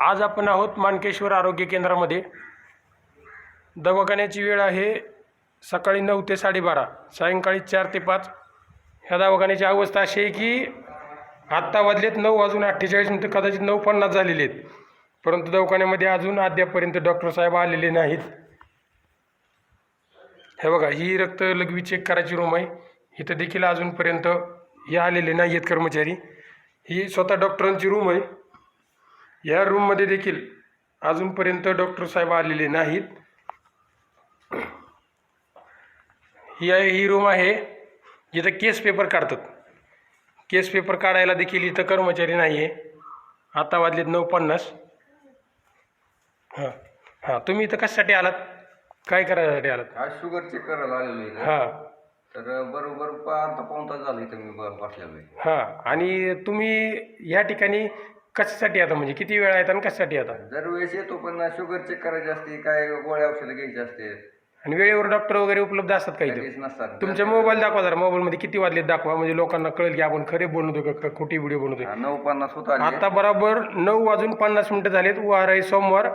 आज आपण आहोत मानकेश्वर आरोग्य केंद्रामध्ये. दवाखान्याची वेळ आहे सकाळी नऊ ते साडेबारा सायंकाळी चार ते पाच. ह्या दवाखान्याची अवस्था अशी आहे की आत्ता वाजलेत नऊ वाजून अठ्ठेचाळीस मिनटं कदाचित नऊ पन्नास झालेले आहेत. परंतु दवाखान्यामध्ये अजून अद्यापपर्यंत डॉक्टर साहेब आलेले नाहीत. हे बघा ही रक्त लघवी चेक करायची रूम आहे. इथं देखील अजूनपर्यंत हे आलेले नाही आहेत कर्मचारी. ही स्वतः डॉक्टरांची रूम आहे. या रूममध्ये देखील अजूनपर्यंत डॉक्टर साहेब आलेले नाहीत. ही आहे ही रूम आहे जिथं केस पेपर काढतात. केस पेपर काढायला देखील इथं कर्मचारी नाही आहे आता वाजलेत नऊ पन्नास. हां हां तुम्ही इथं कशासाठी आलात? काय करायसाठी आलात? आज शुगर चेक करायला आलेलो आहे हां. तर बरोबर पा अर्धा पाऊन तास झाला इथं मी ब- बसलेलो आहे. हां आणि तुम्ही या ठिकाणी कशासाठी आता? म्हणजे किती वेळा येतात आणि कशासाठी आता? दरवेळेस येतो पण शुगर चेक करायची असते काय गोळ्या औषधं घ्यायची असते. आणि वेळेवर डॉक्टर वगैरे उपलब्ध असतात का इथं? लगेच नसतात. तुमचे मोबाईल दाखवा जरा. मोबाईलमध्ये किती वाजले दाखवा. म्हणजे लोकांना कळेल की आपण खरे बनवतो का का खोटी व्हिडिओ बनवतोय हा, नऊ पन्नास होत आले. आता बरोबर नऊ वाजून पन्नास मिनटं झालेत. वार आहे सोमवार.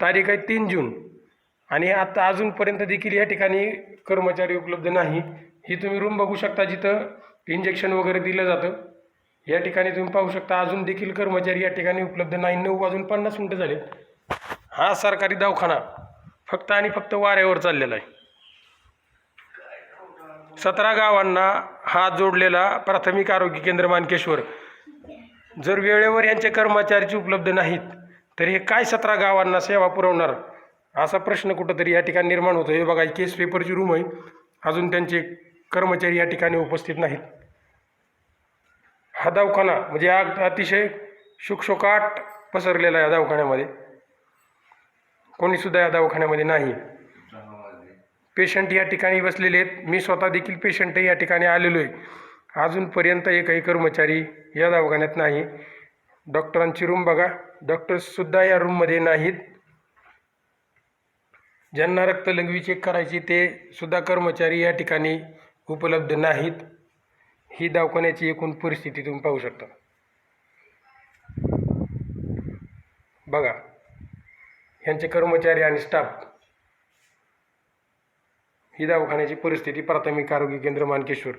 तारीख आहे तीन जून. आणि आता अजूनपर्यंत देखील या ठिकाणी कर्मचारी उपलब्ध नाही. ही तुम्ही रूम बघू शकता जिथं इंजेक्शन वगैरे दिलं जातं. या ठिकाणी तुम्ही पाहू शकता अजून देखील कर्मचारी या ठिकाणी उपलब्ध नाही. नऊ वाजून पन्नास मिनटं झाले. हा सरकारी दवाखाना फक्त आणि फक्त वाऱ्यावर चाललेला आहे. सतरा गावांना हा जोडलेला प्राथमिक आरोग्य केंद्र मानकेश्वर. जर वेळेवर यांचे कर्मचाऱ्याची उपलब्ध नाहीत तर हे काय सतरा गावांना सेवा पुरवणार? असा प्रश्न कुठंतरी या ठिकाणी निर्माण होतो हे बघा केस पेपरची रूम आहे. अजून त्यांचे कर्मचारी या ठिकाणी उपस्थित नाहीत. हा दवाखाना म्हणजे हा अतिशय शुकशुकाट पसरलेला आहे या दवाखान्यामध्ये. कोणीसुद्धा या दवाखान्यामध्ये नाही. पेशंट या ठिकाणी बसलेले आहेत. मी स्वतः देखील पेशंट या ठिकाणी आलेलो आहे. अजूनपर्यंत एकही कर्मचारी या दवाखान्यात नाही. डॉक्टरांची रूम बघा. डॉक्टर्ससुद्धा या रूममध्ये नाहीत. ज्यांना रक्तलघवी चेक करायची ते सुद्धा कर्मचारी या ठिकाणी उपलब्ध नाहीत. ही दवाखान्याची एकूण परिस्थिती तुम्ही पाहू शकता. बघा यांचे कर्मचारी आणि स्टाफ ही दवाखान्याची परिस्थिती प्राथमिक आरोग्य केंद्र मानकेश्वर.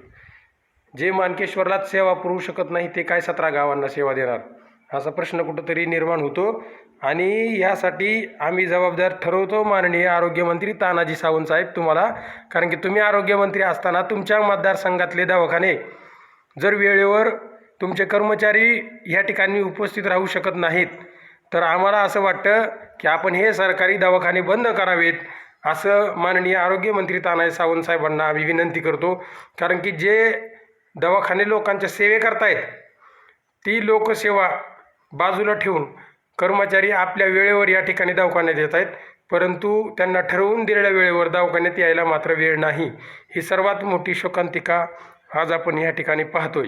जे मानकेश्वरलाच सेवा पुरवू शकत नाही ते काय सतरा गावांना सेवा देणार? असा प्रश्न कुठंतरी निर्माण होतो. आणि ह्यासाठी आम्ही जबाबदार ठरवतो माननीय आरोग्यमंत्री तानाजी सावंत साहेब तुम्हाला. कारण की तुम्ही आरोग्यमंत्री असताना तुमच्या मतदारसंघातले दवाखाने जर वेळेवर तुमचे कर्मचारी या ठिकाणी उपस्थित राहू शकत नाहीत तर आम्हाला असं वाटतं की आपण हे सरकारी दवाखाने बंद करावेत असं माननीय आरोग्यमंत्री तानाजी सावंत साहेबांना आम्ही विनंती करतो. कारण की जे दवाखाने लोकांच्या सेवे करतायत ती लोकसेवा बाजूला ठेवून कर्मचारी आपल्या वेळेवर या ठिकाणी दवाखान्यात येत आहेत परंतु त्यांना ठरवून दिलेल्या वेळेवर दवाखान्यात यायला मात्र वेळ नाही. ही सर्वात मोठी शोकांतिका आज आपण या ठिकाणी पाहतोय.